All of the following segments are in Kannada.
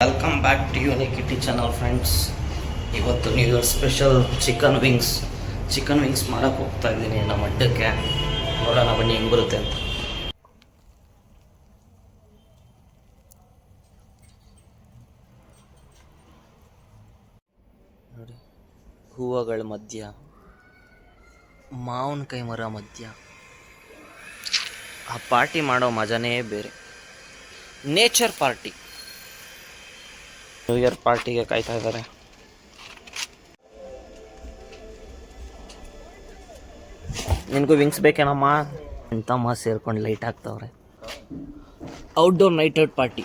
Welcome back to Unikitty kitty channel friends ಇವತ್ತು new year special chicken wings chicken wings ಮಾಡೋಕ್ಕೆ ಹೋಗ್ತಾ ಇದ್ದೀನಿ ನಮ್ಮ ಅಡ್ಡಕ್ಕೆ. ನೋಡೋಣ ಬನ್ನಿ ಹೆಂಗೆ ಬರುತ್ತೆ ಅಂತ. ನೋಡಿ, ಹೂವುಗಳ ಮಧ್ಯ ಕೈ ಮರ ಮಧ್ಯ. ಆ ಪಾರ್ಟಿ ಮಾಡೋ ಮಜಾನೇ ಬೇರೆ. ನೇಚರ್ ಪಾರ್ಟಿ ನ್ಯೂ ಇಯರ್ ಪಾರ್ಟಿಗೆ ಕಾಯ್ತಾ ಇದ್ದಾರೆ. ನಿನಗೂ ವಿಂಗ್ಸ್ ಬೇಕೇನಮ್ಮ? ಎಂತಮ್ಮ ಸೇರ್ಕೊಂಡು light ಹಾಕ್ತವ್ರೆ. Outdoor night out party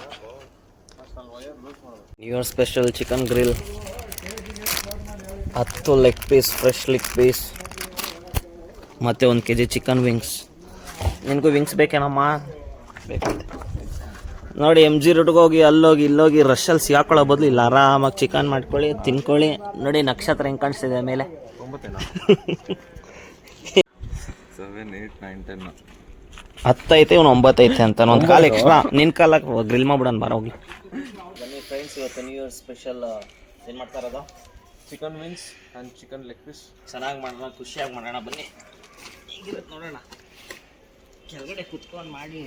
new year special chicken grill ಹತ್ತು leg piece fresh leg piece ಮತ್ತು ಒಂದು ಕೆ ಜಿ ಚಿಕನ್ ವಿಂಗ್ಸ್ ನಿನಗೂ ವಿಂಗ್ಸ್ ಬೇಕೇನಮ್ಮ? ಬೇಕಂತೆ ನೋಡಿ ಎಂ ಜಿ ರೋಡ್ಗೆ ಹೋಗಿ ಅಲ್ಲೋಗಿ ಇಲ್ಲೋಗಿ ರಶಲ್ಲಿ ಸಿಗಾಕೊಳ್ಳೋ ಬದಲು ಇಲ್ಲಿ ಆರಾಮಾಗಿ ಚಿಕನ್ ಮಾಡ್ಕೊಳ್ಳಿ ತಿನ್ಕೊಳ್ಳಿ. ನೋಡಿ ನಕ್ಷತ್ರ ಹೆಂಗೆ ಕಾಣಿಸ್ತಿದೆ ಮೇಲೆ. ಸೆವೆನ್ ಏಯ್ಟ್ ನೈನ್ ಟೆನ್ ಹತ್ತೈತೆ ಇವ್ನು ಒಂಬತ್ತೈತೆ ಅಂತ. ಒಂದು ಕಾಲು ಎಕ್ಸ್ಟ್ರಾ ನಿನ್ನ ಕಾಲಕ್ಕೆ ಗ್ರಿಲ್ ಮಾಡ್ಬಿಡೋಣ ಬರ ಹೋಗಿ ಬನ್ನಿ ಫ್ರೆಂಡ್ಸ್ ಇವತ್ತು ನ್ಯೂ ಇಯರ್ ಸ್ಪೆಷಲ್ ಏನು ಮಾಡ್ತಾ ಇರೋದು? Chicken wings and chicken leg piece ಚೆನ್ನಾಗಿ ಮಾಡೋಣ ಖುಷಿಯಾಗಿ ಮಾಡೋಣ ಬನ್ನಿ. ಹೇಗಿರುತ್ತೆ ನೋಡೋಣ. ಕೆಳಗಡೆ ಕುತ್ಕೊಂಡು ಮಾಡಿ.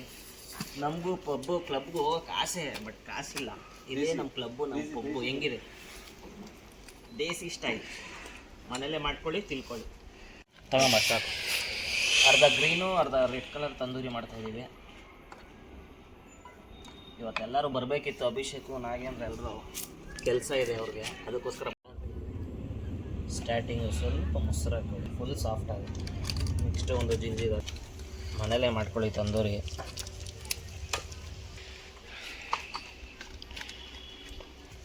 ನಮಗೂ ಪಬ್ಬು ಕ್ಲಬ್ಗೂ ಕಾಸೆ ಬಟ್ ಕಾಸಿಲ್ಲ. ಇದೇ ನಮ್ಮ ಕ್ಲಬ್ಬು ನಮ್ಮ ಪಬ್ಬು ಹೆಂಗಿದೆ? ದೇಸಿ ಸ್ಟೈಲ್ ಮನೇಲೇ ಮಾಡ್ಕೊಳ್ಳಿ ತಿಳ್ಕೊಳ್ಳಿ. ತಗೊಂಬ ಸಾಕು ಅರ್ಧ ಗ್ರೀನು ಅರ್ಧ ರೆಡ್ ಕಲರ್ ತಂದೂರಿ ಮಾಡ್ತಾ ಇದ್ದೀವಿ ಇವತ್ತೆಲ್ಲರೂ ಬರಬೇಕಿತ್ತು ಅಭಿಷೇಕು ನಾಗೇಂದ್ರ ಎಲ್ಲರೂ ಕೆಲಸ ಇದೆ ಅವ್ರಿಗೆ. ಅದಕ್ಕೋಸ್ಕರ ಸ್ಟಾರ್ಟಿಂಗ್ ಸ್ವಲ್ಪ ಮೊಸರು ಹಾಕೊಳ್ಳಿ ಫುಲ್ ಸಾಫ್ಟ್ ಆಗುತ್ತೆ ನೆಕ್ಸ್ಟ್ ಒಂದು ಜಿಂಜಿರ ಮನೇಲೇ ಮಾಡ್ಕೊಳ್ಳಿ ತಂದೂರಿ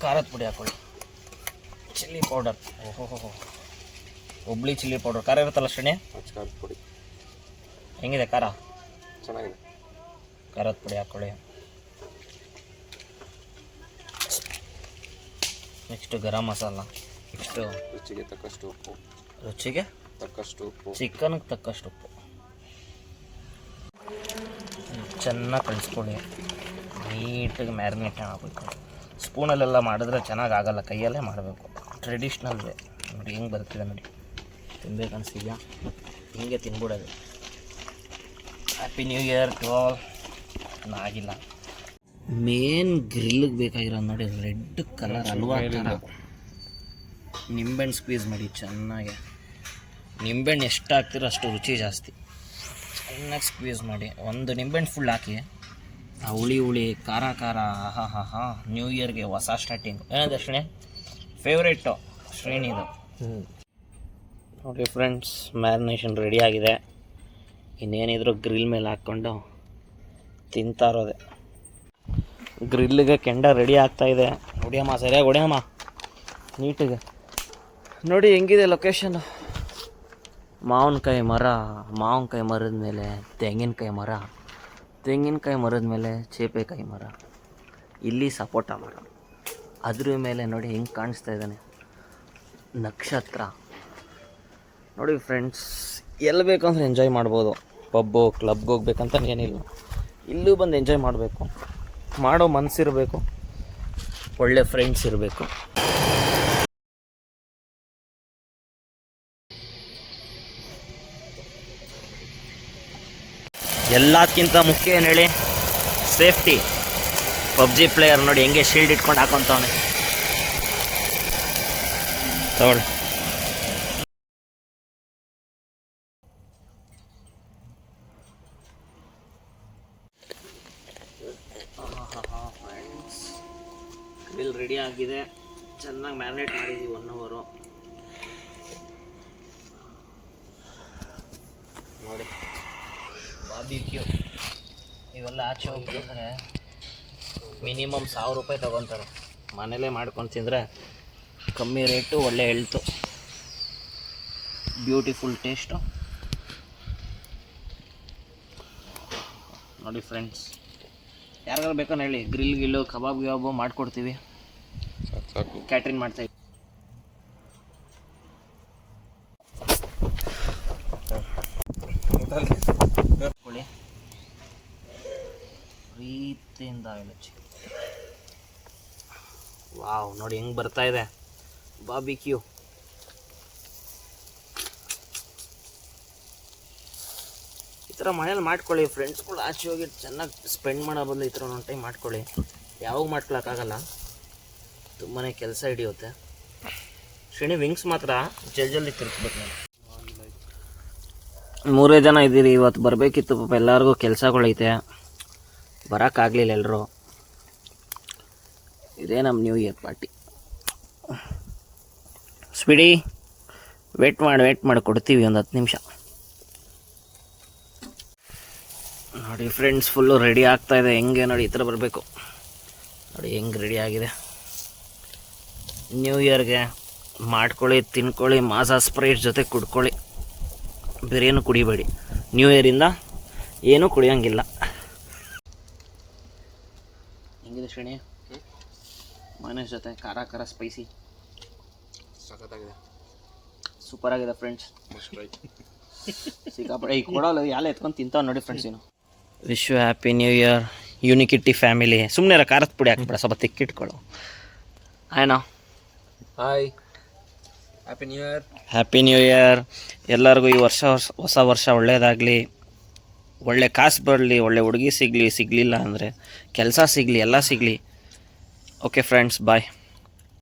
ಖಾರದ ಪುಡಿ ಹಾಕೊಳ್ಳಿ. Chilli powder. ಓಹೋ ಹುಬ್ಳಿ ಚಿಲ್ಲಿ ಪೌಡರ್. ಖಾರ ಇರುತ್ತಲ್ಲ ಶ್ರೇಣಿ? ಖಾರದ ಪುಡಿ. ಹೆಂಗಿದೆ ಖಾರ? ಚೆನ್ನಾಗಿದೆ. ಖಾರದ ಪುಡಿ ಹಾಕೊಳ್ಳಿ. ನೆಕ್ಸ್ಟು ಗರಂ ಮಸಾಲ. ನೆಕ್ಸ್ಟು ರುಚಿಗೆ ತಕ್ಕಷ್ಟು ಉಪ್ಪು. ರುಚಿಗೆ ತಕ್ಕಷ್ಟು ಉಪ್ಪು. ಚಿಕನ್ಗೆ ತಕ್ಕಷ್ಟು ಉಪ್ಪು. ಚೆನ್ನಾಗಿ ಕಳಿಸ್ಕೊಳ್ಳಿ ನೀಟಾಗಿ ಮ್ಯಾರಿನೇಟ್ ಮಾಡಬೇಕು. ಸ್ಪೂನಲ್ಲೆಲ್ಲ ಮಾಡಿದ್ರೆ ಚೆನ್ನಾಗಿ ಆಗಲ್ಲ ಕೈಯಲ್ಲೇ ಮಾಡಬೇಕು. ಟ್ರೆಡಿಷ್ನಲ್ ವೇ ನೋಡಿ, ಹೆಂಗೆ ಬರ್ತಿದೆ ನೋಡಿ. ತಿನ್ಬೇಕು ಅನಿಸಿದ್ಯಾ? ಹಿಂಗೆ ತಿನ್ಬಿಡೋದು. Happy new year to all ಆಗಿಲ್ಲ. ಮೇನ್ ಗ್ರಿಲ್ಗೆ ಬೇಕಾಗಿರೋದು ನೋಡಿ ರೆಡ್ ಕಲರ್ ಹಲ್ವಾ ನಿಂಬೆಣ್ಣು ಸ್ಕ್ವೀಸ್ ಮಾಡಿ, ಚೆನ್ನಾಗಿ. ನಿಂಬೆಹಣ್ಣು ಎಷ್ಟು ಹಾಕ್ತಿರೋ ಅಷ್ಟು ರುಚಿ ಜಾಸ್ತಿ. ಚೆನ್ನಾಗಿ ಸ್ಕ್ವೀಸ್ ಮಾಡಿ, ಒಂದು ನಿಂಬೆಣ್ಣು ಫುಲ್ ಹಾಕಿ ಹುಳಿ ಹುಳಿ, ಖಾರ ಖಾರ ಹಾ ಹಾ ಹಾ ನ್ಯೂ ಇಯರ್ಗೆ ಹೊಸ ಸ್ಟಾರ್ಟಿಂಗ್ ಏನಂದ ಶ್ರೇಣಿ ಫೇವ್ರೇಟು ಶ್ರೇಣಿದು ನೋಡಿ ಫ್ರೆಂಡ್ಸ್ ಮ್ಯಾರಿನೇಷನ್ ರೆಡಿ ಆಗಿದೆ. ಇನ್ನೇನಿದ್ರು ಗ್ರಿಲ್ ಮೇಲೆ ಹಾಕ್ಕೊಂಡು ತಿಂತಾ ಇರೋದೆ. ಗ್ರಿಲ್ಗೆ ಕೆಂಡ ರೆಡಿ ಆಗ್ತಾ ಇದೆ. ಹೊಡಿಯಮ್ಮ ಸರಿಯಾಗಿ ಹೊಡಿಯಮ್ಮ ನೀಟಿಗೆ. ನೋಡಿ ಹೆಂಗಿದೆ ಲೊಕೇಶನ್ ಮಾವಿನಕಾಯಿ ಮರ, ಮಾವಿನಕಾಯಿ ಮರದ ಮೇಲೆ ತೆಂಗಿನಕಾಯಿ ಮರ. ತೆಂಗಿನಕಾಯಿ ಮರದ ಮೇಲೆ ಚೇಪೆಕಾಯಿ ಮರ, ಇಲ್ಲಿ ಸಪೋಟ ಮರ. ಅದ್ರ ಮೇಲೆ ನೋಡಿ ಹೆಂಗೆ ಕಾಣಿಸ್ತಾ ಇದ್ದಾನೆ. ನಕ್ಷತ್ರ. ನೋಡಿ ಫ್ರೆಂಡ್ಸ್ ಎಲ್ಲಿ ಬೇಕಂದ್ರೆ ಎಂಜಾಯ್ ಮಾಡ್ಬೋದು. ಪಬ್ಬು ಕ್ಲಬ್ಗೆ ಹೋಗ್ಬೇಕಂತ ಏನಿಲ್ಲ. ಇಲ್ಲೂ ಬಂದು ಎಂಜಾಯ್ ಮಾಡಬೇಕು. ಮಾಡೋ ಮನಸ್ಸಿರಬೇಕು ಒಳ್ಳೆ ಫ್ರೆಂಡ್ಸ್ ಇರಬೇಕು. ಎಲ್ಲದಕ್ಕಿಂತ ಮುಖ್ಯ ಏನು ಹೇಳಿ? ಸೇಫ್ಟಿ ಪಬ್ಜಿ ಪ್ಲೇಯರ್ ನೋಡಿ ಹೆಂಗೆ ಶೀಲ್ಡ್ ಇಟ್ಕೊಂಡು ಹಾಕೊಂತವನೆ. ತಗೊಳ್ಳಿ. ಗ್ರಿಲ್ ರೆಡಿ ಆಗಿದೆ. ಚೆನ್ನಾಗಿ ಮ್ಯಾರಿನೇಟ್ ಮಾಡಿದ್ದೀವಿ ಒನ್ ಅವರು ನೋಡಿ. ಬಾರ್ಬಿಕ್ಯೂ ಇವೆಲ್ಲ ಆಚೆ ಹೋಗ್ತಿದ್ರೆ ಮಿನಿಮಮ್ ಸಾವಿರ ರೂಪಾಯಿ ತಗೊತಾರೆ. ಮನೇಲೇ ಮಾಡ್ಕೊಂಡು ತಿಂದರೆ ಕಮ್ಮಿ ರೇಟು, ಒಳ್ಳೆ ಹೆಲ್ತು ಬ್ಯೂಟಿಫುಲ್ ಟೇಸ್ಟು ನೋಡಿ ಫ್ರೆಂಡ್ಸ್ ಯಾರಿಗಾರು ಬೇಕಂದ್ರೆ ಹೇಳಿ. ಗ್ರಿಲ್ ಗಿಲ್ಲು ಕಬಾಬ್ ಗಿಬಾಬು ಮಾಡಿಕೊಡ್ತೀವಿ. ಕ್ಯಾಟ್ರಿಂಗ್ ಮಾಡ್ತಾ ಪ್ರೀತಿಯಿಂದ ವಾವ್, ನೋಡಿ ಹೆಂಗೆ ಬರ್ತಾ ಇದೆ. ಬಾಬಿ ಕ್ಯೂ ಈ ಥರ ಮನೇಲಿ ಮಾಡ್ಕೊಳ್ಳಿ ಫ್ರೆಂಡ್ಸ್ಗಳು ಆಚೆ ಹೋಗಿ ಚೆನ್ನಾಗಿ ಸ್ಪೆಂಡ್ ಮಾಡೋ ಬದಲು ಈ ಥರ ಒಂದು ಟೈಮ್ ಮಾಡ್ಕೊಳ್ಳಿ. ಯಾವಾಗ ಮಾಡ್ಕೊಳಕ್ಕಾಗಲ್ಲ. ತುಂಬಾ ಕೆಲಸ ಹಿಡಿಯುತ್ತೆ. ಶ್ರೇಣಿ ವಿಂಗ್ಸ್ ಮಾತ್ರ ಜಲ್ ಜಲ್ದಿ ತಿರ್ಸ್ಬೇಕು ಮೂರೇ ಜನ ಇದ್ದೀರಿ ಇವತ್ತು ಬರಬೇಕಿತ್ತು, ಪಾಪ ಎಲ್ಲರಿಗೂ ಕೆಲಸಗಳೈತೆ. ಬರೋಕ್ಕಾಗಲಿಲ್ಲ ಎಲ್ಲರೂ ಇದೇ ನಮ್ಮ new year party speedy wait ಮಾಡಿ ವೇಟ್ ಮಾಡಿ, ಕೊಡ್ತೀವಿ ಒಂದು ಹತ್ತು ನಿಮಿಷ. ನೋಡಿ ಫ್ರೆಂಡ್ಸ್ ಫುಲ್ಲು ರೆಡಿ ಆಗ್ತಾಯಿದೆ ಹೆಂಗೆ ನೋಡಿ, ಈ ಥರ ಬರಬೇಕು. ನೋಡಿ ಹೆಂಗೆ ರೆಡಿ ಆಗಿದೆ. ನ್ಯೂ ಇಯರ್ಗೆ ಮಾಡ್ಕೊಳ್ಳಿ, ತಿನ್ಕೊಳ್ಳಿ, ಮಾಸಾ ಸ್ಪ್ರೈಟ್ ಜೊತೆ ಕುಡ್ಕೊಳ್ಳಿ. ಬೇರೇನು ಕುಡಿಬೇಡಿ. ನ್ಯೂ ಇಯರಿಂದ ಏನೂ ಕುಡಿಯೋಂಗಿಲ್ಲ. ಶ್ರೇಣಿ. ಮೈನಸ್ ಜೊತೆ ಖಾರ ಖಾರ ಸ್ಪೈಸಿ ಸಖತ್ತಾಗಿದೆ. ಸೂಪರ್ ಆಗಿದೆ ಫ್ರೆಂಡ್ಸ್ ಸಿಕ್ಕಾಪಟ್ಟೆ ಈ ಕೊಡೋಲ್ಲ ಯಾಲ ಎತ್ಕೊಂಡು ತಿಂತಾವ್ ನೋಡಿ ಫ್ರೆಂಡ್ಸ್ ಏನು wish you happy new year Unikitty family ಸುಮ್ಮನೆ ಖಾರದ ಪುಡಿ ಹಾಕ್ಬಿಡ ಸ್ವಲ್ಪ ತಿಕ್ಕಿಟ್ಕೊಳ್ಳು ಆಯ್ನಾ? Hi happy new year happy new year ಎಲ್ಲರಿಗೂ ಈ ವರ್ಷ ಹೊಸ- ಹೊಸ ವರ್ಷ ಒಳ್ಳೆಯದಾಗಲಿ ಒಳ್ಳೆ ಕಾಸು ಬರಲಿ, ಒಳ್ಳೆ ಹುಡುಗಿ ಸಿಗಲಿ, ಸಿಗಲಿಲ್ಲ ಅಂದರೆ, ಕೆಲಸ ಸಿಗಲಿ, ಎಲ್ಲ ಸಿಗಲಿ. Okay friends bye